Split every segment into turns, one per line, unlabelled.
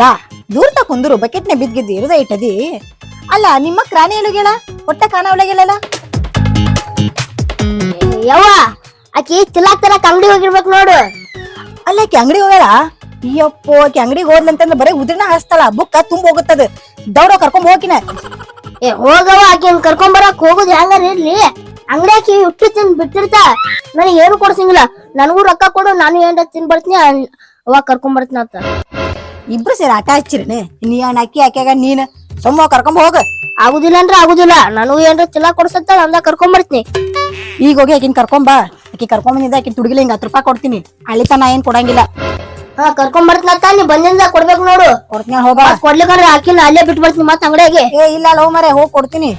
ಲಾ ದೂರ್ತ ಕುಂದ್ರು ಬಕೆಟ್ನೆ ಬಿದ್ದಿದ್ದು ಇರುದ ಇಟ್ಟದಿ? ಅಲ್ಲ ನಿಮ್ಮ ಕ್ರಾನಿ ಎಲುಗೆಳ ಹೊಟ್ಟೆ ಕಾಣ ಒಳಗೆಲ್ಲ
ಯವ್ವ ಆಕಿ ತಿಲಾಕ್ ತರಕ್ ಅಂಗಡಿ ಹೋಗಿರ್ಬೇಕು ನೋಡು.
ಅಲ್ಲ ಆಕಿ ಅಂಗಡಿ ಹೋಗ್ಯಾಳ? ಅಯ್ಯಪ್ಪೋ ಆಕಿ ಅಂಗಡಿಗೆ ಹೋದ್ಲಂತಂದ್ರೆ ಬರೀ ಉದ್ರಿನ ಹಾಸ್ತಾಳ ಬುಕ್ಕ ತುಂಬ ಹೋಗುತ್ತದ ದೌಡ ಕರ್ಕೊಂಡ್ ಹೋಗಿನ.
ಏ ಹೋಗವ ಆಕಿ ಕರ್ಕೊಂಡ್ ಬರಕ್ ಹೋಗುದು ಹೆಂಗಾರ ಇರ್ಲಿ? ಅಂಗಡಿ ಆಕಿ ಹುಟ್ಟು ತಿಂದ್ ಬಿಟ್ಟಿರ್ತ? ನನಗೆ ಏನು ಕೊಡ್ಸಂಗಿಲ್ಲ. ನನಗೂ ರೊಕ್ಕ ಕೊಡು ನಾನು ಏನಾರ ತಿನ್ ಬರ್ತೀನಿ ಅವ ಅವಾಗ ಕರ್ಕೊಂಡ್ ಬರ್ತೀನಿ ಅಂತ
ಇಬ್ರು ಸೇರಿ ಆಟ ಹಚ್ಚಿರನೆ. ನೀ ಅಣ್ಣ ಅಕ್ಕಿ ಹಾಕ್ಯಾಗ ನೀನ್ ಸೊಮ್ಮ ಕರ್ಕೊಂಡ್ ಹೋಗ.
ಆಗುದಿಲ್ಲ ಅಂದ್ರೆ ಆಗುದಿಲ್ಲ. ನನಗೂ ಏನ್ರ ಚಿಲ್ಲ ಕೊಡ್ಸತ್ತ ಅಂದ ಕರ್ಕೊಂಡ್ ಬರ್ತೀನಿ.
ಈಗ ಹೋಗಿ ಆಕಿನ್ ಕರ್ಕೊಂಡ್ ಬಾ. ಆಕಿ ಕರ್ಕೊಂಡ್ ಬಂದಿದ್ದ ಆಕಿನ್ ತುಡುಗಿಲಿ ಹಿಂಗ ಹತ್ತು ರೂಪಾಯಿ ಕೊಡ್ತೀನಿ. ಅಳಿತನ ಏನ್ ಕೊಡಂಗಿಲ್ಲ.
ಹಾ ಕರ್ಕೊಂಡ್ ಬರ್ತೀನಿ ನೀ ಬಂದಿಂದ ಕೊಡ್ಬೇಕು ನೋಡು.
ಕೊಡ್ತೀನಿ ಹೋಗ
ಕೊಡ್ಲಿಕ್ಕಂದ್ರೆ ಆಕಿನ ಅಲ್ಲೇ ಬಿಟ್ಟು ಬರ್ತೀನಿ. ಮತ್ತ ಅಂಗಡಿಯಾಗೆ.
ಏ ಇಲ್ಲ ಲವ್ ಮರೆ ಹೋಗಿ ಕೊಡ್ತೀನಿ.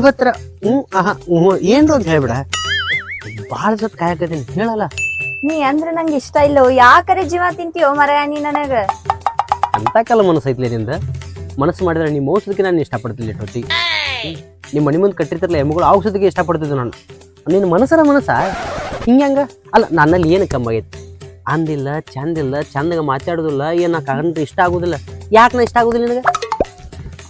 ಇವತ್ತರ ಹ್ಞೂ ಆಹಾ ಹ್ಞೂ ಏನ್ರ ಅಂತ ಹೇಳ್ಬಿಡ. ಭಾಳ ಜೊತೆ ಕಾಯಕತ್ತೀನಿ ಹೇಳಲ್ಲ.
ನೀ ಅಂದ್ರ ನಂಗೆ ಇಷ್ಟ ಇಲ್ಲೋ ಯಾಕರೆ ಜೀವ ತಿಂತೀಯೋ ಮರ ನೀ ನನಗ?
ಅಂತ ಕಾಲ ಮನಸ್ಸು ಐತ್ಲೆ ನಿಂದ? ಮನಸ್ಸು ಮಾಡಿದ್ರೆ ನಿಮ್ಮ ಔಷಧಕ್ಕೆ ನಾನು ಇಷ್ಟಪಡ್ತಿಲ್ಲ ಹೊತ್ತಿ ನಿಮ್ಮ ಮನೆ ಮುಂದೆ ಕಟ್ಟಿರ್ತಿರಲ್ಲ ಎಮ್ಮಗಳು ಆ ಔಷಧಿಗೆ ಇಷ್ಟಪಡ್ತಿದ್ದೆ ನಾನು. ನಿನ್ನ ಮನಸ್ಸರ ಮನಸ್ಸ? ಹಿಂಗ್ಯಾಂಗ ಅಲ್ಲ ನನ್ನಲ್ಲಿ ಏನು ಕಮ್ಮಿ ಆಗೈತಿ ಅಂದಿಲ್ಲ ಚಂದಿಲ್ಲ ಚಂದಾಗ ಮಾತಾಡೋದಿಲ್ಲ ಏನು ನಾ ಕಂಡ್ರೆ ಇಷ್ಟ ಆಗೋದಿಲ್ಲ? ಯಾಕೆ ನಾ ಇಷ್ಟ ಆಗೋದಿಲ್ಲ ನಿನಗೆ?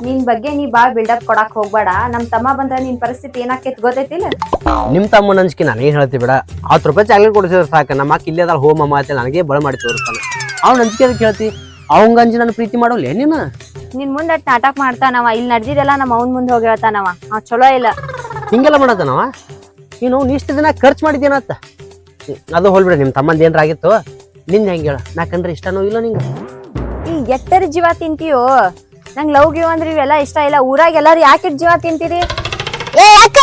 ನಿನ್ ಬಗ್ಗೆ ನೀ ಬಾಳ್ ಬಿಲ್ಡಪ್ ಕೊಡಕ್ ಹೋಗ್ಬೇಡ. ನಮ್ ತಮ್ಮ ಬಂದ್ರೆ ನಿನ್ ಪರಿಸ್ಥಿತಿ ಏನಾಕೈತಿ ಗೊತ್ತೈತಿಲ್ಲ?
ನಿಮ್ಮ ತಮ್ಮನ ನಂಜಿಕೆ ನಾನು ಏನು ಹೇಳ್ತಿ ಬಿಡ. ಹತ್ತು ರೂಪಾಯಿ ಚಾಕ್ಲೇಟ್ ಕೊಡಿಸಿದ್ರೆ ಸಾಕು. ನಮ್ಮ ಅಕ್ಕ ಇಲ್ಲೇ ಅದಾಳ ಅಮ್ಮ ಅಂತ ನನಗೆ ಬಳ ಮಾಡಿ ತೋರಿಸ್ತಾನೆ. ಅವ್ನ ಅಂಜಿಕೆ ಅದಕ್ಕೆ ಹೇಳ್ತಿ ಅವಂಗ ಅಂಜಿ ನಾನು ಪ್ರೀತಿ ಮಾಡೋಲ್ಲ ನೀನು?
ನಿನ್ ಮುಂದೆ ಅಟ್ ನಾಟಕ ಮಾಡ್ತಾನವ. ಇಲ್ಲಿ ನಡೆದಿದೆಲ್ಲ ನಮ್ಮ ಅವ್ನ್ ಮುಂದೆ ಹೋಗಿ ಹೇಳ್ತಾನವ ಆ ಚಲೋ ಇಲ್ಲ.
ಹಿಂಗೆಲ್ಲ ಮಾಡತ್ತನವ? ನೀನು ಇಷ್ಟು ದಿನ ಖರ್ಚು ಮಾಡಿದ್ದೇನತ್ತ ಅದು ಹೋಲ್ಬಿಡ ನಿಮ್ಮ ತಮ್ಮಂದು ಏನ್ರ ಆಗಿತ್ತು ನಿಂದ ಹೆಂಗೆ ಹೇಳ? ನಾ ಕಂಡ್ರೆ ಇಷ್ಟನೋ ಇಲ್ಲ ನಿಂಗೆ.
ಈ ಎಟ್ಟರ ಜೀವ ತಿಂತೀಯೋ? ನಂಗ್ ಲವ್ ಗಿವ್ ಅಂದ್ರೆ ಇವೆಲ್ಲ ಇಷ್ಟ ಇಲ್ಲ. ಊರಾಗ ಎಲ್ಲಾರು ಯಾಕೆ ಜೀವ ತಿಂತೀರಿ?
ಏ ಯಾಕ?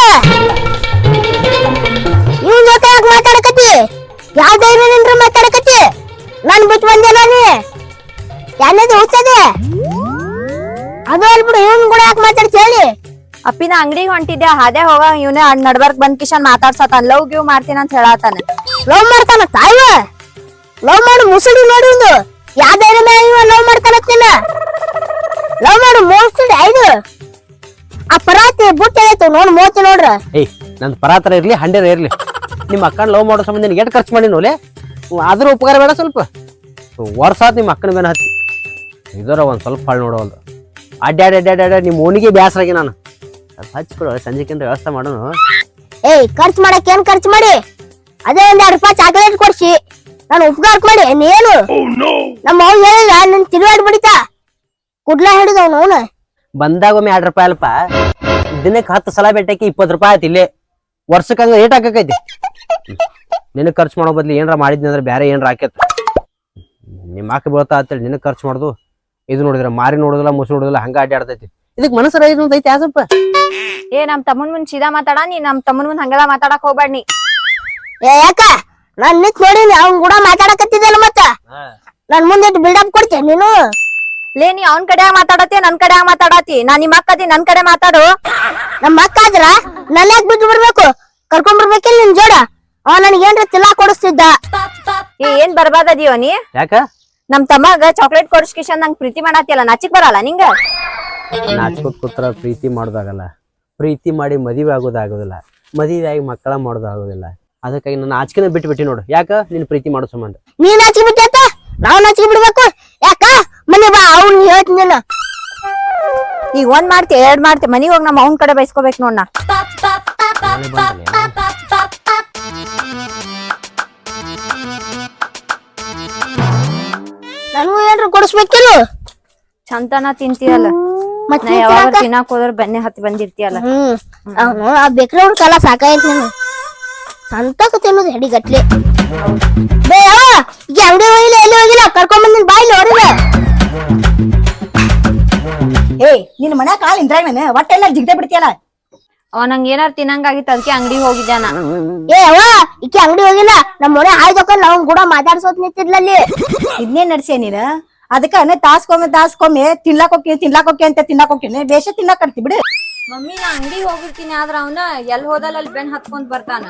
ಇವ್ ಜೊತೆ ಯಾಕೆ ಮಾತಾಡಕತ್ತಿ. ಯಾವ ಧೈರ್ಯದಿಂದ ಮಾತಾಡಕತ್ತಿ. ನನ್ ಬಿಟ್ಟು ಬಂದೆನ ನೀ. ಯಾನದು ಹುಚ್ಚದೆ? ಅದು ಅಲ್ಬಿಡು ಇವನ್ ಕೂಡ ಯಾಕೆ ಮಾತಾಡ್ತಿ ಹೇಳಿ.
ಅಪ್ಪಿನ ಅಂಗಡಿಗೆ ಹೊಂಟಿದ್ದೆ ಹಾದೆ ಹೋಗ ಇವನೇ ನಡ್ಬರ್ಕ್ ಬಂದ್ ಕಿಶನ್ ಮಾತಾಡ್ಸತಾನ ಲವ್ ಗಿವ್ ಮಾಡ್ತೀನಿ ಅಂತ ಹೇಳತಾನೆ
ಲವ್ ಮಾಡ್ತಾನ ತಾಯಿವ ಲವ್ ಮಾಡಿ ಮುಸುಡಿ ನೋಡು ಒಂದು. ಯಾವ ಧೈರ್ಯ ಲವ್ ಮಾಡ್ತಾನತ್ತಿನ ಲವ್ ಮಾಡು ಮೋಸ್ಟ್ ಐದು. ಆ ಪರಾತಿ ಬುಟ್ಟ ಆಯ್ತು ನೋಡ್ ಮೋತಿ ನೋಡ್ರ.
ಏಯ್ ನನ್ನ ಪರಾತ್ರ ಇರ್ಲಿ ಹಂಡೆರ ಇರ್ಲಿ. ನಿಮ್ಮ ಅಕ್ಕನ ಲವ್ ಮಾಡೋ ಸಂಬಂಧ ನಿನಗೆ ಎಷ್ಟು ಖರ್ಚು ಮಾಡಿ ನೋಲೆ ಆದ್ರೂ ಉಪಕಾರ ಬೇಡ ಸ್ವಲ್ಪ. ವರ್ಷ ಆತ್ ನಿಮ್ಮ ಅಕ್ಕನ ಮೇಲೆ ಹತ್ತಿ. ಇದರ ಒಂದು ಸ್ವಲ್ಪ ಹಾಳು ನೋಡೋಲ್ಲ ಅಡ್ಡಾಡಿ ಅಡ್ಡಾಡಿ ಅಡ್ಡಾಡಿ ನಿಮ್ಮ ಓನಿಗೆ ಬೇಸರಾಗಿ ನಾನು. ಸ್ವಲ್ಪ ಹಚ್ಕೊಡು ಸಂಜೆಕಿಂತ ವ್ಯವಸ್ಥೆ ಮಾಡೋನು.
ಏಯ್ ಖರ್ಚು ಮಾಡಕ್ ಏನ್ ಖರ್ಚು ಮಾಡಿ? ಅದೇ ಒಂದ್ ಎರಡು ರೂಪಾಯಿ ಚಾಕ್ಲೇಟ್ ಕೊಡ್ಸಿ. ನಾನು ಉಪಕಾರ ಮಾಡಿ ನೀನು ನಮ್ಮ ಅವ್ನು ಹೇಳಿಲ್ಲ ನಿನ್ ತಿರುವಾಡ್ ಬಿಡಿತಾ. ಕುಡ್ಲ ಹಿಡಿದವ್ ಅವನು?
ಬಂದಾಗ ಒಮ್ಮೆ ಎರಡು ರೂಪಾಯಿ ಅಲ್ಪ. ದಿನಕ್ಕೆ ಹತ್ತು ಸಲ ಬೆಟ್ಟಕ್ಕೆ ಇಪ್ಪತ್ತು ರೂಪಾಯಿ ಆಯ್ತು ಇಲ್ಲೇ. ವರ್ಷಕ್ಕೆ ಹಂಗ ಏಟ್ ಹಾಕೈತಿ ನಿನಗೆ ಖರ್ಚು ಮಾಡೋ ಬದ್ಲು ಏನಾರ ಮಾಡಿದ್ನಿ ಅಂದ್ರೆ ಬೇರೆ ಏನಾರ ಹಾಕೈತ ನಿಮ್ಮ ಹಾಕಿ ಬೀಳ್ತಾ ಅಂತೇಳಿ ನಿನಗೆ ಖರ್ಚು ಮಾಡೋದು. ಇದು ನೋಡಿದ್ರೆ ಮಾರಿ ನೋಡೋದಿಲ್ಲ ಮುಸು ನೋಡೋದಿಲ್ಲ ಹಂಗ ಅಡ್ಡಾಡ್ತೈತಿ ಇದಕ್ಕೆ ಮನಸ್ಸರ ಇದು ಐತಿ ಸ್ವಲ್ಪ
ಏ ನಮ್ ತಮ್ಮನ್ ಮುಂದ್ ಸೀದಾ ಮಾತಾಡ ನೀ ನಮ್ ತಮ್ಮನ್ ಮುಂದ್ ಹಂಗೆಲ್ಲ ಮಾತಾಡಕ್ ಹೋಗ್ಬೇಡ ನೀ.
ಏ ಯಾಕ? ನಾನ್ ನಿಂತ್ ನೋಡಿನಿ ಅವ್ನ್ ಕೂಡ ಮಾತಾಡಕತ್ತಿದ್ದಲ್ಲ ಮತ್ತ? ನನ್ ಮುಂದೆ ಬಿಲ್ಡಪ್ ಕೊಡ್ತೇನೆ ನೀನು.
ಲೇ ನೀ ಅವ್ನ್ ಕಡೆ ಮಾತಾಡತಿ ನನ್ ಕಡೆ ಮಾತಾಡತಿ ನಾ ನಿಮ್ ಅಕ್ಕದಿ ನನ್ ಕಡೆ ಮಾತಾಡು.
ನಮ್ಮ ಅಕ್ಕ ಆದ್ರ ನನ್ನ ಯಾಕೆ ಬಿದ್ದು ಬಿಡ್ಬೇಕು? ಕರ್ಕೊಂಡ್ ಬರ್ಬೇಕಿಲ್ಲ ನಿನ್ ಜೋಡ? ಅವ ನನಗೆ ಏನ್ರ ತಿಲ್ಲಾ ಕೊಡಿಸ್ತಿದ್ದ?
ಏ ಏನ್ ಬರ್ಬಾದದಿಯೋ ನೀ?
ಯಾಕ?
ನಮ್ ತಮ್ಮಗ ಚಾಕ್ಲೇಟ್ ಕೊಡಿಸ್ಕಿಶನ್ ನಂಗ್ ಪ್ರೀತಿ ಮಾಡತ್ತಿಲ್ಲ ನಾಚಿಕ್ ಬರಲ್ಲ ನಿಂಗ?
ನಾಚ್ಕೋತ್ ಕೂತ್ರ ಪ್ರೀತಿ ಮಾಡೋದಾಗಲ್ಲ. ಪ್ರೀತಿ ಮಾಡಿ ಮದುವೆ ಆಗೋದಾಗೋದಿಲ್ಲ. ಮದುವೆ ಆಗಿ ಮಕ್ಕಳ ಮಾಡೋದಾಗೋದಿಲ್ಲ. ಅದಕ್ಕಾಗಿ ನನ್ನ ಆಚಿಕೆನ ಬಿಟ್ಟು ಬಿಟ್ಟು ನೋಡು. ಯಾಕ? ನೀನ್ ಪ್ರೀತಿ ಮಾಡೋ ಸಂಬಂಧ
ನೀನ್ ಹಚ್ಚಿ ಬಿಟ್ಟೈತ ನಾವ್ ನಾಚಿಕೆ ಬಿಡ್ಬೇಕು? ಯಾಕ? ಮನೆ ಬಾ ಅವ್ನ್ ಹೇಳ್ತೀನಿ ಈ
ಈಗ ಒಂದ್ ಮಾಡ್ತಿ ಎರಡ್ ಮಾಡ್ತಿ. ಮನಿಗ್ ಹೋಗಿ ನಮ್ಮ ಅವನ್ ಕಡೆ ಬೈಸ್ಕೋಬೇಕು ನೋಡ್ ನಾ.
ನನಗೂ ಏನ್ರ ಕೊಡಿಸ್ಬೇಕಿಲ್ಲ?
ಚಂತನ ತಿಂತೀಯಲ್ಲ.
ಮತ್ತೆ
ನಾ ಯಾವಾಗ ತಿನ್ನಾಕ್ ಹೋದ್ರ ಬೆನ್ನೆ ಹತ್ತಿ ಬಂದಿರ್ತೀಯಲ್ಲ.
ಹ್ಮ್. ಅವನು ಆ ಬೇಕ್ರಿ ಅವ್ರ ಕಾಲ ಸಾಕಾಯ್ತು ನೀನು ಸಂತಕ ತಿನ್ನೋದು ಹೆಡಿ ಗಟ್ಲೆ ಬೇ ಯಾವ ಈಗ ಅಂಗಡಿ ಹೋಗಿಲ್ಲ ಎಲ್ಲಿ ಹೋಗಿಲ್ಲ? ಕರ್ಕೊಂಡ್ ಬಂದಿನ ಬಾಯ್ ಹೊರಗೆ
ಏ ನಿನ್ ಮನೆ ಕಾಲ್ ಇಂದ್ರಾಗ ಒಟ್ಟ ಒಟ್ಟೆಲ್ಲ ಜಿಗ್ದೆ ಬಿಡ್ತೀಯಲ್ಲ?
ಅವ ನಂಗ ಏನಾರ ತಿನ್ನಂಗಾಗಿತ್ತು ಅದಕ್ಕೆ ಅಂಗಡಿ ಹೋಗಿದ್ದೆ ನಾ
ಏ ಅವ ಈಕಿ ಅಂಗಡಿ ಹೋಗಿಲ್ಲ. ನಮ್ಮ ಮನೆ ಹಾಯ್ದೊಕ್ಕ ನಾವ್ ಕೂಡ ಮಾತಾಡ್ಸೋತ್ ನಿಂತಿದ್ಲಲ್ಲಿ.
ಇದನ್ನೇ ನಡ್ಸೆ ನೀನು? ಅದಕ್ಕ ತಾಸ್ಕೊಮ್ಮೆ ತಾಸ್ಕೊಮ್ಮೆ ತಿನ್ಲಾಕ್ ಹೋಗಿ ತಿನ್ಲಾಕ್ ಹೋಗಿ ಅಂತ ತಿನ್ನಾಕ್ ಹೋಗ್ತೀನಿ. ಬೇಷ ತಿನ್ನಾಕ್ ಬಿಡು.
ಮಮ್ಮಿ ನಾ ಅಂಗಡಿ ಹೋಗಿರ್ತೀನಿ ಆದ್ರ ಅವನ ಎಲ್ ಹೋದಲ್ಲ ಅಲ್ಲಿ ಬೆನ್ ಹತ್ಕೊಂಡ್ ಬರ್ತಾನ.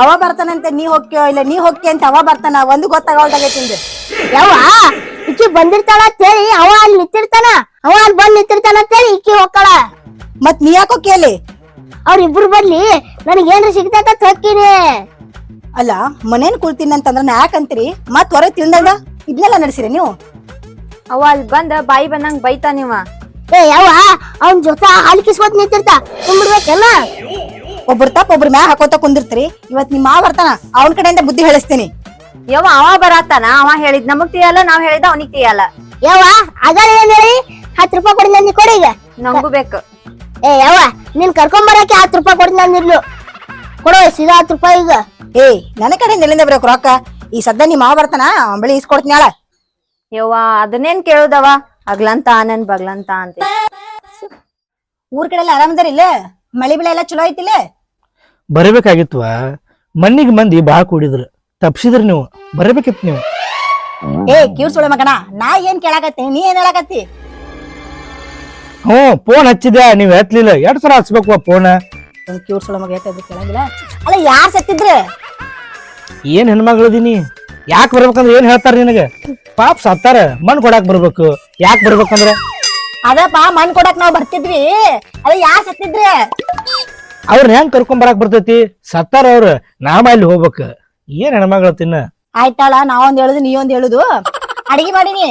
ಅವ ಬರ್ತಾನಂತೆ ನೀ ಹೋಗ್ಯೋ ಇಲ್ಲ ನೀ ಹೋಗ್ಯ ಅಂತ ಅವ ಬರ್ತಾನ ಒಂದು ಗೊತ್ತಾಗಲ್ದಾಗೈತಿ ಅಂದ್ರೆ
ಯಾವ ಇಕ್ಕಿ ಬಂದಿರ್ತಾಳ ಅಂತೇಳಿ ಅವ ಅಲ್ಲಿ ನಿಂತಿರ್ತಾನ ಅವ ಅಲ್ಲಿ ಬಂದ್ ನಿಂತಿರ್ತಾನ ಅಂತೇಳಿ ಇಕ್ಕಿ ಹೋಗ್ಕಳ
ಮತ್ ನೀ ಯಾಕೋ ಕೇಳಿ?
ಅವ್ರಿಬ್ರು ಬರ್ಲಿ ನನಗೆ ಏನ್ರ ಸಿಗ್ತೈತ ಹೋಗ್ತೀನಿ
ಅಲ್ಲ ಮನೇನ್ ಕುಳ್ತೀನಿ ಅಂತಂದ್ರ ನಾ ಯಾಕಂತೀರಿ ಮತ್ ಹೊರಗೆ ತಿಂದಾಗ ಇದನ್ನೆಲ್ಲ ನಡೆಸಿರಿ ನೀವು.
ಅವ ಅಲ್ಲಿ ಬಂದ ಬಾಯಿ ಬಂದಂಗ್ ಬೈತಾ ನೀವ
ಏ ಯಾವ ಅವನ್ ಜೊತೆ ಹಾಲು ಕಿಸ್ಕೊತ್ ನಿಂತಿರ್ತ. ಸುಮ್ಬಿಡ್ಬೇಕಲ್ಲ
ಒಬ್ರು ತಪ್ಪ ಒಬ್ರು ಮ್ಯಾ ಹಾಕೋತ ಕುಂದಿರ್ತೀರಿ. ಇವತ್ ನಿಮ್ಮ ಮಾವ ಬರ್ತಾನ ಅವನ ಕಡೆಯಿಂದ ಬುದ್ಧಿ ಹೇಳಿಸ್ತೀನಿ.
ಯವ್ವ ಅವ ಬರತ್ತಾನ? ಅವ ಹೇಳಿದ್ ನಮಗ್ ತಿಳಿಯಲ್ಲ ನಾವ್ ಹೇಳಿದ ಅವನಿಗ್ ತಿಳಿಯಲ್ಲ.
ಯಾವ ಅದಾರ ಏನ್ ಹೇಳಿ? ಹತ್ತು ರೂಪಾಯಿ ಕೊಡಿ ನಂದಿ ಕೊಡಿ ಈಗ.
ನಂಗೂ ಬೇಕು.
ಏ ಯವ್ವ ನೀನ್ ಕರ್ಕೊಂಡ್ ಬರಕ್ಕೆ ಹತ್ತು ರೂಪಾಯಿ ಕೊಡಿ ನಂದಿರ್ಲು ಕೊಡು ಸೀದಾ ಹತ್ತು ರೂಪಾಯಿ ಈಗ.
ಏ ನನ್ನ ಕಡೆಯಿಂದ ಎಲ್ಲಿಂದ ಬರೋಕ್ ರೊಕ್ಕ? ಈ ಸದ್ದ ನಿಮ್ಮ ಮಾವ ಬರ್ತಾನ ಅವ್ನ್ ಬಳಿ ಇಸ್ಕೊಡ್ತೀನಿ ನಾಳ
ಯವ್ವ ಅದನ್ನೇನ್ ಕೇಳುದವ? ಅಗ್ಲಂತ ಆನನ್ ಬಗ್ಲಂತ ಅಂತ.
ಊರ್ ಕಡೆ ಎಲ್ಲ ಆರಾಮದಾರ ಇಲ್ಲ? ಮಳಿ ಬೆಳೆ ಎಲ್ಲ ಚಲೋ ಐತಿಲ್ಲ?
ಬರಬೇಕಾಗಿತ್ವ? ಮಣ್ಣಿಗೆ ಮಂದಿ ಭಾಳ ಕೂಡಿದ್ರು. ತಪ್ಸಿದ್ರ ನೀವು. ಬರಬೇಕಿತ್ತು ನೀವು.
ಏ ಕಿವ್ರ್ ಸುಳೆ ಮಗಣ ನಾ ಏನ್ ಕೇಳಾಕತ್ತಿ? ನೀ ಏನ್ ಹೇಳಾಕತ್ತಿ?
ಹ್ಮ್ ಫೋನ್ ಹಚ್ಚಿದ್ಯಾ? ನೀವ್ ಎತ್ತಲಿಲ್ಲ ಎರಡ್ ಸಲ ಹಚ್ಬೇಕು ಫೋನ್
ಕಿವ್ರ್ ಸುಳೆ ಮಗ ಹೇಳ್ತಾ ಕೇಳಂಗಿಲ್ಲ? ಅಲ್ಲ ಯಾರ್ ಸತ್ತಿದ್ರ?
ಏನ್ ಹೆಣ್ಮಗಳದೀನಿ ಯಾಕೆ ಬರ್ಬೇಕಂದ್ರೆ ಏನ್ ಹೇಳ್ತಾರ ನಿನಗೆ? ಪಾಪ ಸತ್ತಾರ ಮಣ್ಣು ಕೊಡಾಕ್ ಬರ್ಬೇಕು. ಯಾಕೆ ಬರ್ಬೇಕಂದ್ರೆ?
ಅದಪ್ಪ ಮಣ್ಣು ಕೊಡಕ್ ನಾವ್ ಬರ್ತಿದ್ವಿ. ಅದ ಯಾ ಸತ್ತಿದ್ರೆ?
ಅವ್ರನ್ನ ಹೆಂಗ್ ಕರ್ಕೊಂಡ್ ಬರಾಕ್ ಬರ್ತೈತಿ? ಸತ್ತಾರ ಅವ್ರ ನಾಮ ಅಲ್ಲಿ ಹೋಗ್ಬೇಕು. ಏನ್ ಹೆಣ್ಮಗಳ ತಿನ್ನ?
ಆಯ್ತಾಳ ನಾವೊಂದ್ ಹೇಳುದು ನೀ ಒಂದ್ ಹೇಳುದು. ಅಡಿಗೆ ಮಾಡಿನಿ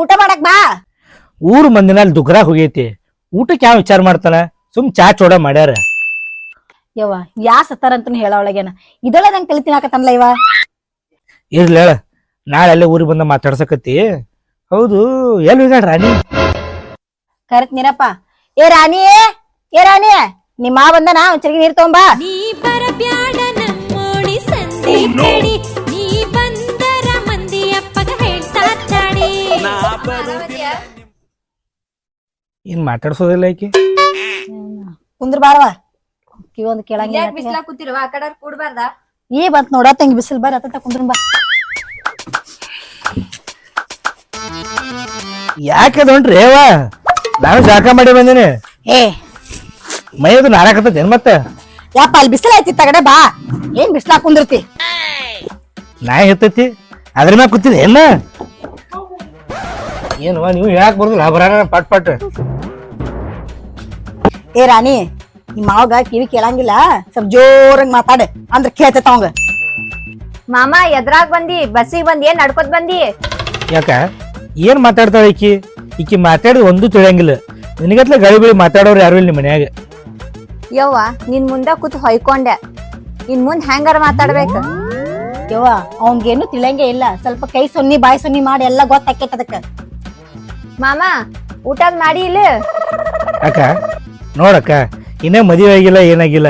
ಊಟ ಮಾಡಕ್ ಬಾ.
ಊರು ಮಂದಿನ ಅಲ್ಲಿ ದುಗ್ರಾಗ್ ಹೋಗೈತಿ. ಊಟಕ್ಕೆ ಯಾವ ವಿಚಾರ ಮಾಡ್ತಾನ? ಸುಮ್ ಚಾ ಚೋಡ ಮಾಡ್ಯಾರ.
ಯವ್ವ ಯಾ ಸತ್ತಾರಂತ ಹೇಳ ಒಳಗೇನ ಇದೊಳ ನಂಗೆ ತಲೆ ತಿನ್ನಾಕತ್ತನ್ಲ ಇವ.
ಇರ್ಲಿ ಹೇಳ. ನಾಳೆ ಅಲ್ಲೇ ಊರಿಗೆ ಬಂದ ಮಾತಾಡ್ಸಕತ್ತಿ. ಹೌದು ಎಲ್ಲಿ ಹೋಗ್ಯಾಳ ರಾಣಿ?
ಕರೆತ್ ನೀರಪ್ಪ ಏ ರಾಣಿ ಏ ರಾಣಿ ನಿಮ್ಮ ಮಾವ ಬಂದನ? ಒಂದ್ ಚರಿಗೆ ನೀರ್ ತಗೊಂಬಾ
ನೀ ಬರಬ್ಯಾಡ ನಮ್ಮೋಡಿ ಸಂಧಿ ಕಡಿ ನೀ. ಬಂದರ ಮಂದಿ ಅಪ್ಪಗ ಹೇಳ್ತಾಡಿ
ಏನ್ ಮಾತಾಡ್ಸೋದಿಲ್ಲ ಆಕಿ?
ಕುಂದ್ರ ಬಾರವ ಕಿವೊಂದು ಕೇಳಂಗಿಲ್ಲ
ಕೂತಿರುವ? ಆ ಕಡೆ ಕೂಡ್ಬಾರ್ದ?
ಈ ಬಂತ ನೋಡ ತಂಗಿ ಬಿಸಿಲು ಬಾರ ಅತ್ತ ಕುಂದ್ರ ಬಾ
ಯಾಕೆ ಹೊಂಟ್ರಿ ಏವ ನಾನು ಜಾಕ ಮಾಡಿ ಬಂದಿನಿ.
ಏ.
ಮೈದು ನಾರಾಕತ್ತೇನ್ ಮತ್ತೆ?
ಯಪ್ಪ ಅಲ್ಲಿ ಬಿಸಿಲ ಐತಿ ತಗಡೆ ಬಾ. ಏನ್ ಬಿಸಿಲ ಕುಂದಿರ್ತಿ?
ನಾ ಹೆತ್ತೈತಿ ಅದ್ರ ಮ್ಯಾಗ ಕೂತಿದೆ ಏನ? ಏನ್ವಾ ನೀವು ಯಾಕೆ ಬರುದಿಲ್ಲ ಬರಾನ ಪಟ್ ಪಟ್.
ಏ ರಾಣಿ ನಿಮ್ಮ ಮಾವಗ ಕಿವಿ ಕೇಳಂಗಿಲ್ಲ ಸ್ವಲ್ಪ ಜೋರಂಗ್ ಮಾತಾಡ ಅಂದ್ರ ಕೇಳ್ತೈತ ಅವಂಗ.
ಮಾಮ ಎದ್ರಾಗ್ ಬಂದಿ ಬಸ್ಸಿಗೆ ಬಂದಿ ಏನ್ ನಡ್ಕೊತ್ ಬಂದಿ?
ಯಾಕ? ಏನ್ ಮಾತಾಡ್ತಾಳೆ ಈಕಿ? ಈಕಿ ಮಾತಾಡೋದು ಒಂದು ತಿಳಿಯಂಗಿಲ್ಲ. ನಿನಗತ್ಲೆ ಗಾಳಿ ಬಿಳಿ ಮಾತಾಡೋರು ಯಾರು ಇಲ್ಲ ನಿಮ್ಮ ಮನ್ಯಾಗ.
ಯವ್ವ ನಿನ್ ಮುಂದ ಕೂತ್ ಹೊಯ್ಕೊಂಡೆ. ಇನ್ ಮುಂದ್ ಹೆಂಗಾರ ಮಾತಾಡ್ಬೇಕು?
ಯವ್ವ ಅವಂಗೇನು ತಿಳಿಯಂಗೆ ಇಲ್ಲ. ಸ್ವಲ್ಪ ಕೈ ಸೊನ್ನಿ ಬಾಯಿ ಸೊನ್ನಿ ಮಾಡಿ ಎಲ್ಲ ಗೊತ್ತಾಕೈತ ಅದಕ್ಕ.
ಮಾಮ ಊಟದ್ ಮಾಡಿ ಇಲ್ಲ.
ಅಕ್ಕ ನೋಡಕ್ಕ ಇನ್ನೇ ಮದುವೆ ಆಗಿಲ್ಲ ಏನಾಗಿಲ್ಲ.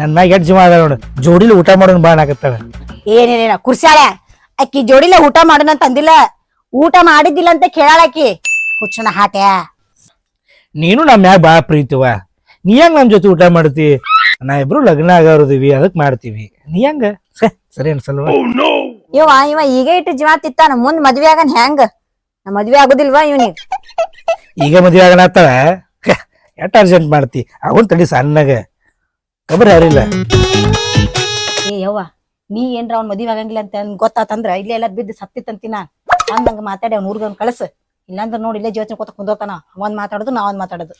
ನನ್ನ ಎಟ್ ಜೀವ ಅದ ನೋಡು. ಜೋಡಿಲಿ ಊಟ ಮಾಡೋನ್ ಬಾಣ ಆಗತ್ತ
ಏನೇನೇನ ಕುರ್ಸಾಳೆ ಅಕ್ಕಿ ಜೋಡಿಲೆ ಊಟ ಮಾಡೋಣ ಅಂತ ಅಂದಿಲ್ಲ. ಊಟ ಮಾಡಿದ್ದಿಲ್ಲ ಅಂತ ಕೇಳಾಳಕಿ ಹುಚ್ಚಣ ಹಾಟ್ಯಾ.
ನೀನು ನಮ್ಮ ಮ್ಯಾಗ ಬಾಳ ಪ್ರೀತಿವ. ನೀ ಹೆಂಗ್ ನಮ್ ಜೊತೆ ಊಟ ಮಾಡ್ತಿ? ನಾ ಇಬ್ರು ಲಗ್ನ ಆಗಿರೋದಿವಿ ಅದಕ್ ಮಾಡ್ತೀವಿ. ನೀ ಹೆಂಗ? ಛೆ, ಸರಿ ಅನ್ಸಲ್ವಾ
ಇವ ಇವ ಈಗ ಇಟ್ಟು ಜೀವ ತಿತ್ತಾನ ಮುಂದ್ ಮದ್ವೆ ಆಗನ್ ಹೆಂಗ? ನಾ ಮದ್ವೆ ಆಗುದಿಲ್ವಾ ಇವ್ನಿಗ್?
ಈಗ ಮದ್ವೆ ಆಗಣತ್ತಾಳ ಎಟ್ ಅರ್ಜೆಂಟ್ ಮಾಡ್ತಿ? ಅವನ್ ತಡಿ ಸಣ್ಣಗ. ಕಬರ್ ಯಾರಿಲ್ಲ.
ಏ ಯವ್ವ ನೀ ಏನ್ರ ಅವ್ನ್ ಮದ್ವೆ ಆಗಂಗಿಲ್ಲ ಅಂತ ಗೊತ್ತಾತಂದ್ರ ಇಲ್ಲೇ ಎಲ್ಲ ಬಿದ್ದು ಸತ್ತಿತ್ತಂತಿನ? ಅಂದಂಗ ಮಾತಾಡಿ ಅವ್ನ ಊರ್ಗ ಅವ್ನ ಕಳಸ. ಇಲ್ಲಾಂದ್ರ ನೋಡಿ ಇಲ್ಲೇ ಯೋಚನೆ ಕೊತ್ತ ಕುಂದೋತಾನ ಒಂದ್ ಮಾತಾಡೋದು ನಾ ಒಂದ್ ಮಾತಾಡೋದು.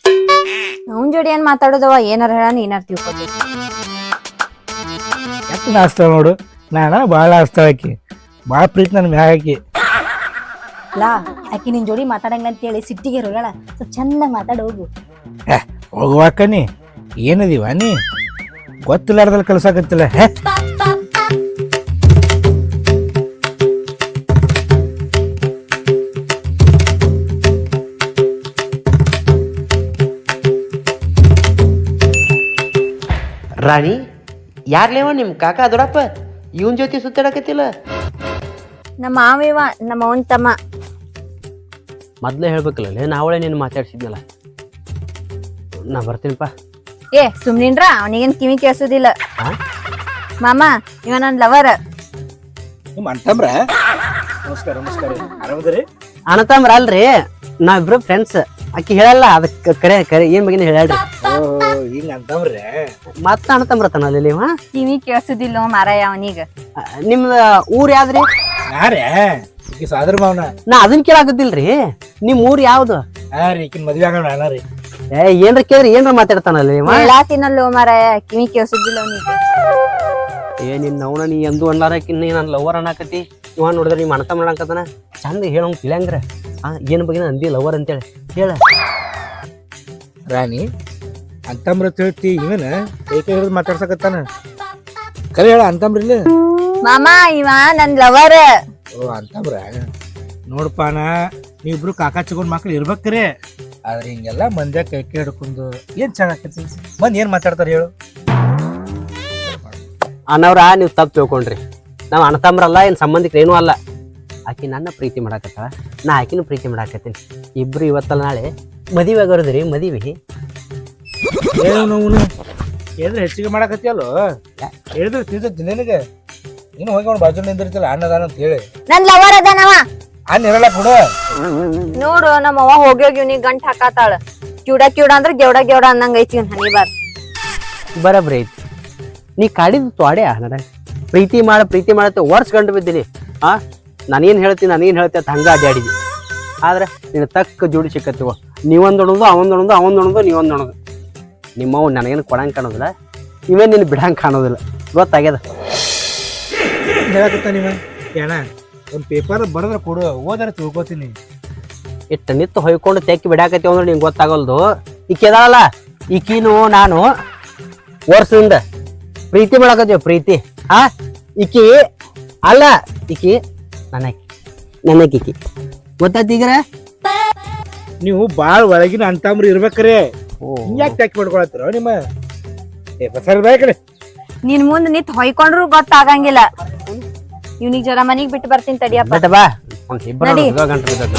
ಅವ್ನ್ ಜೋಡಿ ಏನ್ ಮಾತಾಡೋದವ ಏನಾರ ಹೇಳ ಏನಾರ ತಿಳ್ಕೊಬೇಕು
ಎಷ್ಟ್ ನಾಸ್ತಾಳ ನೋಡು. ನಾನ ಭಾಳ ಆಸ್ತಾಳ ಆಕಿ. ಭಾಳ ಪ್ರೀತಿ ನನ್ ಮ್ಯಾಗ ಆಕಿ
ಲಾ ಆಕಿ ನಿನ್ ಜೋಡಿ ಮಾತಾಡಂಗ ಅಂತ ಹೇಳಿ ಸಿಟ್ಟಿಗೆ ಇರೋಗಳ ಸ್ವಲ್ಪ ಚಂದ ಮಾತಾಡ ಹೋಗು.
ಹೋಗುವಾಕ ನೀ. ಏನದೀವ ನೀ? ಗೊತ್ತಿಲ್ಲಾರ್ದಲ್ಲಿ ಕಲ್ಸಾಕತ್ತಿಲ್ಲ ಹೇ?
ರಾಣಿ ಯಾರ್ಲೇವ ನಿಮ್ ಕಾಕ ದೊಡಪ್ಪ? ಇವನ್ ಜೊತೆ ಸುತ್ತಾಡಕತ್ತಿಲ್ಲ?
ನಮ್ಮ ಮಾವ ಇವ ನಮ್ಮ ಅವನ್ ತಮ್ಮ.
ಮೊದ್ಲೇ ಹೇಳ್ಬೇಕಲ್ಲ ನಾವಳೆ ನೀನು ಮಾತಾಡ್ಸಿದ್ನಲ್ಲ. ನಾ ಬರ್ತೀನಿಪ್ಪ
ಏ ಸುಮ್ನಿನ್ರ ಅವನಿಗೇನ್ ಕಿವಿ ಕೇಳಿಸೋದಿಲ್ಲ? ಮಾಮ ಇವ ನನ್ನ ಲವರ್.
ನಿಮ್ಮ ಅಂತಂಬ್ರ ನಮಸ್ಕಾರ ನಮಸ್ಕಾರ. ಆರಾಮದ್ರಿ?
ಅನತಾಮ್ರ ಅಲ್ರಿ ನಾವಿಬ್ರು ಫ್ರೆಂಡ್ಸ್ ಆಕಿ ಹೇಳಲ್ಲ ಅದಕ್ಕೆ ಕರೆ ಕರೆ ಏನ್ ಬಗ್ಗೆ ಹೇಳ್ರಿ?
ಹಿಂಗ ಅಂತಂದ್ರೆ?
ಮತ್ತ ಅಣ್ತಂಬ್ರತನ ಅಲ್ಲಿ ನೀವ
ಕಿವಿ ಕೇಳ್ಸುದಿಲ್ಲ ಮಾರಾಯ ಅವನೀಗ.
ನಿಮ್ದ ಊರ್ ಯಾವ್ದ್ರಿ?
ಯಾರೇ ಈಕಿ ಸಾದ್ರ ಮಾವನ.
ನಾ ಅದನ್ ಕೇಳಾಕತ್ತಿಲ್ರಿ. ನಿಮ್ ಊರ್ ಯಾವ್ದು?
ಹಾ ರೀ ಈಕಿನ ಮದ್ವೆ ಆಗೋಣ ಅಣ್ಣ ರೀ.
ಏ ಏನ್ರ ಕೇಳ್ರಿ ಏನ್ರ ಮಾತಾಡ್ತಾನಲ್ಲಿ ಇವ?
ಹೇಳಾತಿನಲ್ಲೋ ಮಾರಾಯ ಕಿವಿ ಕೇಳಿಸುದಿಲ್ಲ ಅವನೀಗ.
ಏ ನಿನ್ ನವನ ನೀ ಎಂದು ಅನ್ನಾರಕಿನ್ನ ನನ್ನ ಲವರ್ ಅನ್ನಕತಿ ಇವ ನೋಡಿದ್ರೆ ನಿಮ್ಮ ಅಣ್ಣ ಮಾಡಕತ್ತಾನ ಚಂದ ಹೇಳಂಗ್ ತಿಳಿಯಂಗ್ರ. ಆ ಏನ್ ಬಗ್ಗೆ ಅಂದಿ ಲವರ್ ಅಂತೇಳಿ ಹೇಳ.
ರಾಣಿ ಅಂತಂಬ್ರ ಹೇಳ್ತಿ ಇವನ ಕೈ ಕೈ ಹಿಡಿದು ಮಾತಾಡ್ಸಕತ್ತಾನ? ಕರೆ ಹೇಳ ಅಂತಂಬ್ರಿಲ್ಲ
ಮಾಮ ಇವ ನನ್ ಲವರ್
ಓ ಅಂತಮ್ರ? ನೋಡಪ್ಪ ನಾ ನೀವಿಬ್ರು ಕಾಕ ಚಿಗೊಂಡ್ ಮಕ್ಳು ಇರ್ಬೇಕ್ರಿ. ಆದ್ರೆ ಹಿಂಗೆಲ್ಲ ಮಂದ್ಯ ಕೈ ಕೈ ಹಿಡ್ಕೊಂಡು ಏನ್ ಚೆನ್ನಾಗೈತಿ ಮಂದಿ ಏನ್ ಮಾತಾಡ್ತಾರೆ ಹೇಳು.
ಅನ್ನವ್ರ ನೀವು ತಪ್ಪು ತಿಳ್ಕೊಂಡ್ರಿ. ನಾವು ಅಣ್ಣ ಏನು ಏನ್ ಸಂಬಂಧಿಕರು ಏನೂ ಅಲ್ಲ. ಆಕಿ ನನ್ನ ಪ್ರೀತಿ ಮಾಡಾಕತ್ತಾಳ ನಾ ಆಕಿನೂ ಪ್ರೀತಿ ಮಾಡಾಕತ್ತೀನಿ. ಇಬ್ರು ಇವತ್ತಲ್ಲ ನಾಳೆ ಮದುವೆ ಆಗೋರದ್ರಿ ಮದುವೆ
ಏನು ಹೆಚ್ಚಿಗೆ ಹೇಳಿದ್ರೆ ಹೆಚ್ಚಿಗೆ ಮಾಡಕತ್ತಿಯಲ್ಲೋ? ಹೇಳಿದ್ರೆ ತಿಳಿತೈತಿ ನಿನಗೆ. ನೀನು ಹೋಗಿ ಅವ್ನ ಬಾಜು ನಿಂದಿರ್ತಿಲ್ಲ ಅನ್ನದಾನ ಅಂತ ಹೇಳಿ.
ನನ್ ಲವರ್ ಅದಾನವ.
ಅಣ್ಣ ಇರಲ್ಲ ಕೂಡ.
ನೋಡು ನಮ್ಮ ಅವ್ವ ಹೋಗಿ ಹೋಗಿ ಇವ್ನಿಗ್ ಗಂಟ್ ಹಾಕಾತಾಳ. ಕ್ಯೂಡ ಕ್ಯೂಡ ಅಂದ್ರೆ ಗೆವಡ ಗೆವಡ ಅನ್ನಂಗ ಐತಿ ಇವ್ನ್ ಹನಿ ಬಾರ್.
ಬರಬ್ರಿ ಐತಿ ನೀ ಕಾಡಿದ್ದು ತ್ವಾಡೆ ನಡ ಪ್ರೀತಿ ಮಾಡ ಪ್ರೀತಿ ಮಾಡತ್ತೆ ವರ್ಷ ಗಂಟು ಬಿದ್ದೀನಿ. ಆ? ನಾನೇನು ಹೇಳ್ತೀನಿ ನಾನೇನು ಹೇಳ್ತೀನಿ ಅಂತ ಹಂಗ ಅಡ್ಡಾಡಿದ್ವಿ ಆದ್ರೆ ನಿನ್ನ ತಕ್ಕ ಜೋಡಿ ಸಿಕ್ಕತ್ತಿವ ನೀವೊಂದು ಅಣದು ಅವೊಂದು ಅಣದು ಅವೊಂದು ಅಣದು ನೀವೊಂದು ಉಣದು. ನಿಮ್ಮವ್ ನನಗೇನು ಕೊಡಂಗೆ ಕಾಣೋದಿಲ್ಲ ಇವೇ ನೀನು ಬಿಡಂಗೆ ಕಾಣೋದಿಲ್ಲ. ಗೊತ್ತಾಗ್ಯದ?
ಹೇಳಕತ್ತ ನೀವ ಏನ ಒಂದು ಪೇಪರ್ ಬರೆದ್ರೆ ಕೊಡು ಓದಾರ ತಿಳ್ಕೊತೀನಿ.
ಇಟ್ಟು ನಿತ್ತು ಹೊಯ್ಕೊಂಡು ತೆಕ್ಕಿ ಬಿಡಾಕತ್ತೀವಿ ಅಂದ್ರೆ ನಿಂಗೆ ಗೊತ್ತಾಗಲ್ದು. ಈಕಿ ಅದಾಳಲ್ಲ ಈಕಿನು ನಾನು ವರ್ಷದಿಂದ ಪ್ರೀತಿ ಮಾಡಕತ್ತೀವಿ ಪ್ರೀತಿ. ಆ ಈಕಿ ಅಲ್ಲ ಈಕಿ ನನಗೆ ನನಗೆ ಈಕಿ ಗೊತ್ತಾಯ್ತೀಗ್ರ
ನೀವು ಭಾಳ ಒಳಗಿನ ಅಂತಂಬ್ರಿ ಇರ್ಬೇಕ್ರಿ. ಹಿಂಗ್ಯಾಕೆ ಟ್ಯಾಕ್ ಮಾಡ್ಕೊಳತ್ತಿರೋ ನಿಮ್ಮ? ಏ
ನಿನ್ ಮುಂದ್ ನಿತ್ ಹೊಯ್ಕೊಂಡ್ರು ಗೊತ್ತಾಗಂಗಿಲ್ಲ. ಇವ್ನಿಗ್ ಜರ ಮನಿಗ್ ಬಿಟ್ಟು ಬರ್ತೀನಿ ತಡಿಯಪ್ಪ.
ಬಟ್ ಬಾ. ಒಂದ್ ಇಬ್ಬರು
ನಡಿ.
ಗಂಟೆ ಬಿದ್ದದ್ದು.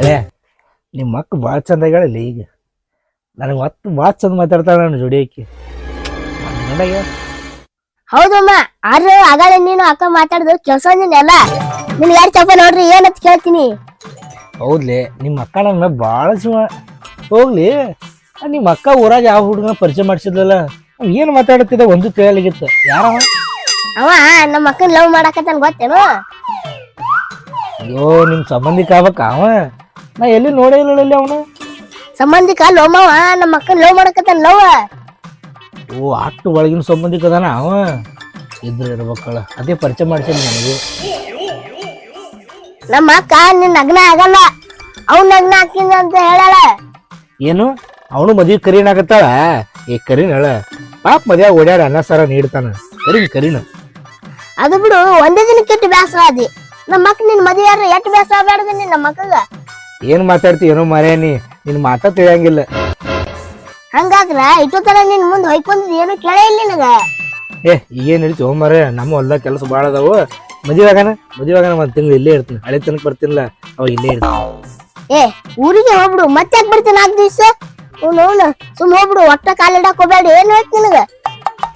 ಅಳೆ. ನಿಮ್ಮ ಮಕ್ಕ ಭಾಳ ಚಂದ ಹೇಳಲ್ಲ ಈಗ. ನನಗೆ ಮತ್ತೆ ಭಾಳ ಚಂದ ಮಾತಾಡ್ತಾಳ ನನ್ನ ಜೋಡಿ ಆಕಿ
ಹೌದಮ್ಮ. ಆದ್ರೆ ಆಗಾಳೆ ನೀನು ಅಕ್ಕ ಮಾತಾಡಿದ್ರು ಕೆಲ್ಸೋದಿಲ್ಲ ನಿನ್ ಯಾರು ಚಪ್ಪ ನೋಡ್ರಿ? ಏನಂತ ಕೇಳ್ತೀನಿ.
ಹೌದ್ಲಿ ನಿಮ್ಮ ಅಕ್ಕ ನನ್ನ ಭಾಳ ಜೀವ ಹೋಗ್ಲಿ. ಆ ನಿಮ್ಮ ಅಕ್ಕ ಊರಾಗ ಯಾವ ಹುಡುಗನ ಪರಿಚಯ ಮಾಡಿಸಿದ್ಲಲ್ಲ? ಏನು ಏನ್ ಒಂದು ಕೇಳಲಿಗಿತ್ತು ಯಾರವ
ಅವ ನಮ್ಮ ಅಕ್ಕನ ಲವ್ ಮಾಡಾಕತ್ತಾನ ಗೊತ್ತೇನು?
ಅಯ್ಯೋ ನಿಮ್ಮ ಸಂಬಂಧಿಕ ಆಗ್ಬೇಕ ಅವ? ನಾ ಎಲ್ಲಿ ನೋಡೇ ಇಲ್ಲ ಅವನು?
ಸಂಬಂಧಿಕ ಲವ್ ಮಾವ ನಮ್ಮ ಅಕ್ಕನ ಲವ್ ಮಾಡಕತ್ತಾನ ಲವ್
ಓ ಅಟ್ಟು ಒಳಗಿನ ಸಂಬಂಧಿಕ ಅದಾನ ಅವ? ಇದ್ರ ಇರ್ಬೇಕಲ್ಲ ಅದೇ ಪರಿಚಯ ಮಾಡಿಸಿದ್ ನನಗೂ.
ನಮ್ಮ ಅಕ್ಕ ನಿನ್ ನಗ್ನ ಆಗಲ್ಲ. ಅವ್ನ ನಗ್ನ ಹಾಕಿನ ಅಂತ ಹೇಳಲ್ಲ.
ಏನು? ಅವನು ಮದ್ವಿ ಕರೀನಾಗತ್ತಾಳ ಏ ಹೇಳ. ಪಾಪ ಮದ್ಯಾಗ ಓಡಾಡ ಅನ್ನ ಸರ ನೀಡ್ತಾನ. ಕರೀನ್ ಕರೀನ.
ಅದು ಬಿಡು ಒಂದೇ ದಿನಕ್ಕೆ ಕೆಟ್ಟ ಬೇಸರ ಆದಿ. ನಮ್ಮ ಅಕ್ಕ ನಿನ್ ಮದುವೆ ಯಾರ ಎಷ್ಟು ಬೇಸರ ಆಗ್ಬೇಡ್ದ ನೀನ್ ನಮ್ಮ ಅಕ್ಕಗ?
ಏನ್ ಮಾತಾಡ್ತಿ ಏನೋ ಮರೇನಿ ನಿನ್ ಮಾತ ತಿಳಿಯಂಗಿಲ್ಲ.
ಹಂಗಾದ್ರ ತರ ನಿನ್ ಮುಂದ್ ಹೊಯ್ಕೊಂಡ್ ಏನು ಕೇಳೇ ಇಲ್ಲ ನಿನಗ.
ಏ ಈಗೇನ್ ಹೇಳ್ತಿ ಹೋಮರ ನಮ್ಮ ಹೊಲ್ದಾಗ ಕೆಲಸ ಭಾಳ ಅದಾವು. ಮದ್ವೆ ಮದಿವಾಗನ ಮದ್ವೆ ಆಗನ ಒಂದ್ ತಿಂಗಳು ಇಲ್ಲೇ ಇರ್ತೀನಿ. ಹಳೆ ತನಕ ಬರ್ತೀನಿಲ್ಲ ಅವ ಇಲ್ಲೇ ಇರ್ತೀನಿ.
ಏ ಊರಿಗೆ ಹೋಗ್ಬಿಡು. ಮತ್ತೆ ಯಾಕೆ ಬರ್ತೀನಿ ನಾಲ್ಕು ದಿವಸ? ಅವ್ನು ಸುಮ್ ಹೋಗ್ಬಿಡು. ಒಟ್ಟ ಕಾಲಿಡಕ್ ಹೋಗ್ಬೇಡ. ಏನ್ ಹೇಳ್ತಿ ನಿನಗ?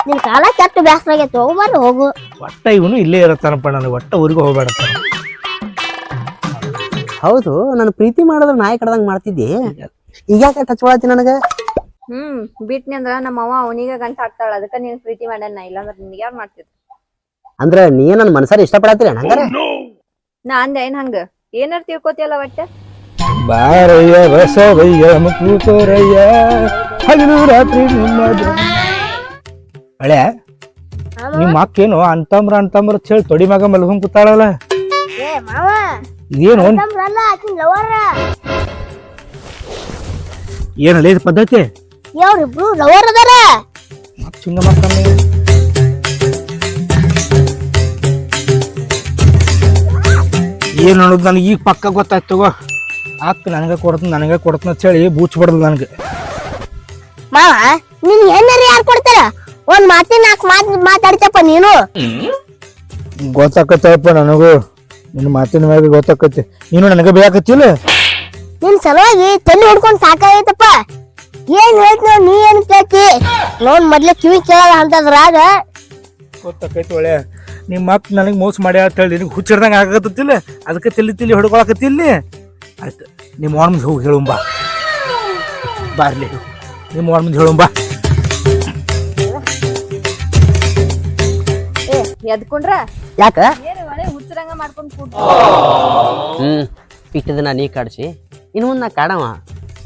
ನಿನ್ ಕಾಲ ಕೆಟ್ಟ ಬ್ಯಾಸರ ಆಗೈತೆ. ಹೋಗ್ಬಾರ್ದು ಹೋಗು.
ಒಟ್ಟ ಇವನು ಇಲ್ಲೇ ಇರತ್ತಾನಪ್ಪ ನನಗೆ. ಒಟ್ಟ ಊರಿಗೆ ಹೋಗ್ಬೇಡ
ಹೌದು ನಾನು ಪ್ರೀತಿ ಮಾಡಿದ್ರೆ ನಾಯಿ ಕಡ್ದಂಗ್ ಮಾಡ್ತಿದ್ದಿ. ಈಗ ಯಾಕೆ ಟಚ್ ಮಾಡತ್ತಿ ನನಗೆ?
ಹ್ಮ್ ಬಿಟ್ನಿ ಅಂದ್ರ ನಮ್ಮ ಅವ್ವ ಅವನಿಗ ಗಂಟ ಹಾಕ್ತಾಳ. ಅದಕ್ಕ ನೀನ್ ಪ್ರೀತಿ ಮಾಡ್ಯಾನ ಇಲ್ಲಾಂದ್ರ ನಿನ್ಗೆ ಯಾರು ಮಾಡ್ತಿದ್?
ಅಂದ್ರೆ ನೀ ನನ್ನ ಮನಸಾರ ಇಷ್ಟಪಡತ್ತೀರ ಹಂಗಾರ?
ನಾ ಅಂದೆ ಏನ್ ಹಂಗ? ಏನಾರ ತಿಳ್ಕೊತಿಯಲ್ಲ ಒಟ್ಟ?
ಬಾರಯ್ಯ ಬಸವಯ್ಯ ಮುಕುತರಯ್ಯ ಹಗಲು ರಾತ್ರಿ ನಿಮ್ಮದು. ಹಳೆ ನಿಮ್ಮ ಅಕ್ಕೇನು ಅಂತಮ್ರ ಅಂತಮ್ರ ಚೇಳ್ ಹೇಳಿ ತೊಡಿ ಮಗ ಮಲ್ಗೊಂಡ್ ಕೂತಾಳಲ್ಲ?
ಏ ಮಾವ.
ಇದೇನು
ತಮ್ರಲ್ಲ ಆಕಿನ್ ಲವರ್.
ಏನಲ್ಲ ಇದು ಪದ್ಧತಿ?
ಯಾವ್ರಿಬ್ರು ಲವರ್ ಅದಾರ?
ಮತ್ತ್ ಏನ್ ಅನ್ನೋದು ನನಗೆ ಈಗ ಪಕ್ಕ ಗೊತ್ತಾಯ್ತು ತಗೋ. ಅಕ್ಕ ನನಗೆ ಕೊಡ್ತೀನಿ ನನಗೆ ಕೊಡ್ತೀನಿ ಅಂತ ಹೇಳಿ ಬೂಚ್ ಬಡ್ದು ನನಗೆ.
ಮಾವ ನಿನ್ ಏನಾರ ಯಾರು ಕೊಡ್ತಾರ? ಒಂದ್ ಮಾತಿನ ನಾಲ್ಕು ಮಾತ್ ಮಾತಾಡ್ತಪ್ಪ ನೀನು.
ಗೊತ್ತಾಕತ್ತಪ್ಪ ನನಗೂ. ನಿನ್ನ ಮಾತಿನ ಮ್ಯಾಗ ಗೊತ್ತಾಕತ್ತೆ. ನೀನು ನನಗೆ ಬೇಕಾಕತ್ತಿಲ್ಲ
ನಿನ್ ಸಲುವಾಗಿ ತಲೆ ಹಿಡ್ಕೊಂಡ್ ಸಾಕಾಗೈತಪ್ಪ. ಏನ್ ಹೇಳ್ತಿ ನೋಡ್ ನೀ ಏನ್ ಕೇಳ್ತಿ? ನೋಡ್ ಮೊದ್ಲೇ ಕಿವಿ ಕೇಳಲ್ಲ ಅಂತದ್ರಾಗ.
ಗೊತ್ತಾಕೈತಿ ಒಳ್ಳೆ. ನಿಮ್ಮ ಮತ್ತೆ ನನಗೆ ಮೋಸ ಮಾಡ್ಯ ಅಂತ ಹೇಳಿ ನಿನಗೆ ಹುಚ್ಚಿಡ್ದಂಗೆ ಆಗತ್ತಿಲ್ಲ ಅದಕ್ಕೆ ತಿಳಿ ತಿಳಿ ಹೊಡ್ಕೊಳಕತ್ತಿಲ್ಲ? ಆಯ್ತು ನಿಮ್ಮ ಒಣ ಮುಂದೆ ಹೋಗಿ ಹೇಳುಂಬ. ಬಾರ್ಲಿ ನಿಮ್ಮ ಒಣ ಮುಂದೆ ಹೇಳುಂಬ.
ಏ ಎದ್ಕೊಂಡ್ರ?
ಯಾಕ?
ಏನು ಹುಚ್ಚರಂಗ ಮಾಡ್ಕೊಂಡು ಕೂತ್
ಇಷ್ಟ ದಿನ ನೀ ಕಾಡ್ಸಿ. ಇನ್ನು ಮುಂದೆ ನಾ ಕಾಡವ.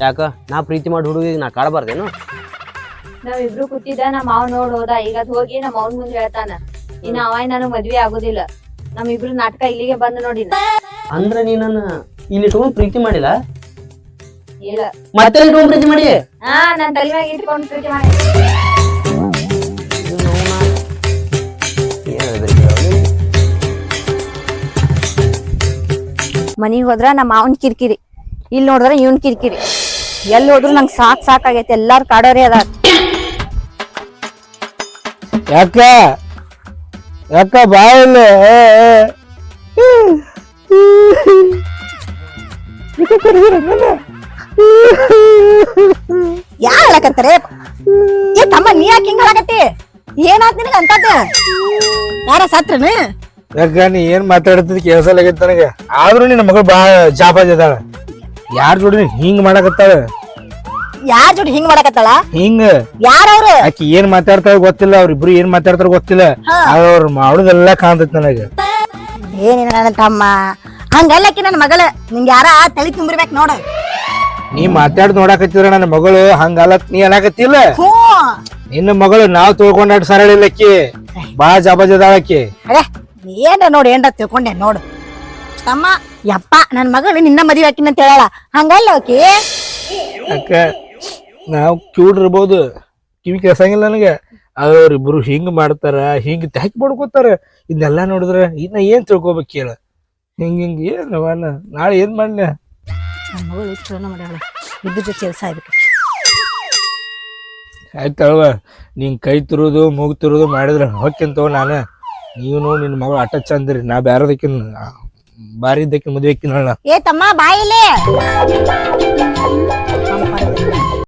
ಯಾಕ? ನಾ ಪ್ರೀತಿ ಮಾಡಿ ಹುಡುಗಿಗೆ ನಾ ಕಾಡಬಾರ್ದೇನು?
ನಾವಿಬ್ರು ಕೂತಿದ್ದ ನಮ್ಮ ಮಾವ ನೋಡ್ ಹೋದ. ಈಗ ಅದ್ ಹೋಗಿ ನಮ್ಮ ಅವ್ನ ಮುಂದೆ ಹೇಳ್ತಾನ. ಇನ್ನ ಅವ ನಾನು ಮದ್ವೆ ಆಗೋದಿಲ್ಲ. ನಮ್ಮಿಬ್ರು ನಾಟಕ ಇಲ್ಲಿಗೆ ಬಂದ್ ನೋಡಿ.
ಅಂದ್ರ ನೀ ನನ್ನ ಇಲ್ಲಿ ಇಟ್ಕೊಂಡು ಪ್ರೀತಿ ಮಾಡಿಲ್ಲ?
ಇಲ್ಲ.
ಮತ್ತೆ ಇಟ್ಕೊಂಡು ಪ್ರೀತಿ ಮಾಡಿ?
ಹಾ ನನ್ ತಲೆ ಮ್ಯಾಗ ಇಟ್ಕೊಂಡ್ ಪ್ರೀತಿ ಮಾಡಿ. ಮನಿಗ್ ಹೋದ್ರ ನಮ್ಮ ಮಾವನ್ ಕಿರಿಕಿರಿ. ಇಲ್ಲಿ ನೋಡಿದ್ರ ಇವನ್ ಕಿರಿಕಿರಿ. ಎಲ್ಲಿ ಹೋದ್ರು ನಂಗ್ ಸಾಕ್ ಸಾಕಾಗೈತೆ. ಎಲ್ಲಾರು ಕಾಡೋರೇ ಅದ
ಯಾಕ? ಯಾಕ ಬಾಯಲ್ಲಿ
ಯಾ ಹೇಳಕತ್ತಾರೆ ಏ ತಮ್ಮ ನೀ ಯಾಕೆ ಹಿಂಗ ಹೇಳಕತ್ತಿ ಏನಾತ್ ನಿನಗ ಅಂತದ ಯಾರ ಸತ್ರನ?
ಯಾಕ ನೀ ಏನ್ ಮಾತಾಡ್ತಿದ್ ಕೇಳ್ಸಲಾಗೈತಿ ನನಗೆ. ಆದ್ರೂ ನಿನ್ನ ಮಗಳು ಬಾ ಜಾಬ್ ಅದಾಳ ಯಾರ ಜೋಡಿ ಹಿಂಗ್ ಮಾಡಕತ್ತಾಳ?
ಯಾರ ಜೋಡಿ ಹಿಂಗ್ ಮಾಡಕತ್ತಾಳ?
ಹಿಂಗ?
ಯಾರವ್ರು?
ಆಕಿ ಏನ್ ಮಾತಾಡ್ತಾರೆ ಗೊತ್ತಿಲ್ಲ ಅವ್ರಿಬ್ರು ಏನ್ ಮಾತಾಡ್ತಾರ ಗೊತ್ತಿಲ್ಲ. ಅವ್ರ ಮಾಡೋದೆಲ್ಲ ಕಾಣ್ತೈತಿ ನನಗ.
ಏನಿಲ್ಲ ನನ್ನ ತಮ್ಮ. ಹಂಗಲ್ಲಕಿ ನನ್ನ ಮಗಳ. ನಿಂಗೆ ಯಾರ ತಳಿ ತುಂಬಿರ್ಬೇಕು ನೋಡ.
ನೀ ಮಾತಾಡ್ ನೋಡಾಕತ್ತಿದ್ರ ನನ್ನ ಮಗಳು ಹಂಗಲ್ಲ ನೀ
ಅನಾಕತ್ತಿಲ್ಲ
ನಿನ್ನ ಮಗಳು ನಾವ್ ತಿಳ್ಕೊಂಡಾಟ ಸರಳ ಬಾ ಬಾಳ ಜಾಬಾಜ್ ಅದಾಳ ಆಕಿ.
ಅದೇ ಏನ ನೋಡಿ ಏನ್ರ ತಿಳ್ಕೊಂಡೆ ನೋಡು. ತಮ್ಮ ಯಪ್ಪ ನನ್ನ ಮಗಳು ನಿನ್ನ ಮದುವೆ ಹಾಕಿನ ಅಂತ ಹೇಳಲ್ಲ ಹಂಗಲ್ಲ ಓಕೆ
ಅಕ್ಕ ನಾವ್ ಕ್ಯೂಡ್ ಇರ್ಬೋದು. ಕಿವಿ ಕೆಸಂಗಿಲ್ಲ ನನಗೆ. ಅವ್ರಿಬ್ರು ಹಿಂಗ್ ಮಾಡ್ತಾರ ಹಿಂಗ್ ತ್ಯಾಕ್ ಮಾಡ್ಕೋತಾರ. ಇದನ್ನೆಲ್ಲ ನೋಡಿದ್ರೆ ಇನ್ನ ಏನ್ ತಿಳ್ಕೊಬೇಕು ಕೇಳ. ಹಿಂಗ ಹಿಂಗ ಏನ್ ನಾಳೆ ಏನ್ ಮಾಡ್ಲ?
ನನ್ನ ಮಗಳು ಚಲೋ ಮಾಡ್ಯಾಳ. ಇದ್ರ ಜೊತೆ ಕೆಲಸ ಆಗ್ಬೇಕು.
ಆಯ್ತಲ್ವ ನಿನ್ ಕೈ ತಿರುದು ಮೂಗ್ ತಿರುದು ಮಾಡಿದ್ರೆ ಹೊಕ್ಕಿಂತ ನಾನು. ನೀನು ನಿನ್ನ ಮಗಳು ಆಟ ಚಂದ್ರಿ ನಾ ಬ್ಯಾರದಕ್ಕಿನ್ ಬಾರಿ ಇದ್ದಕ್ಕಿನ ಮದ್ವೆ ಆಕಿನ
ಏ ತಮ್ಮ ಬಾಯಿಲೆ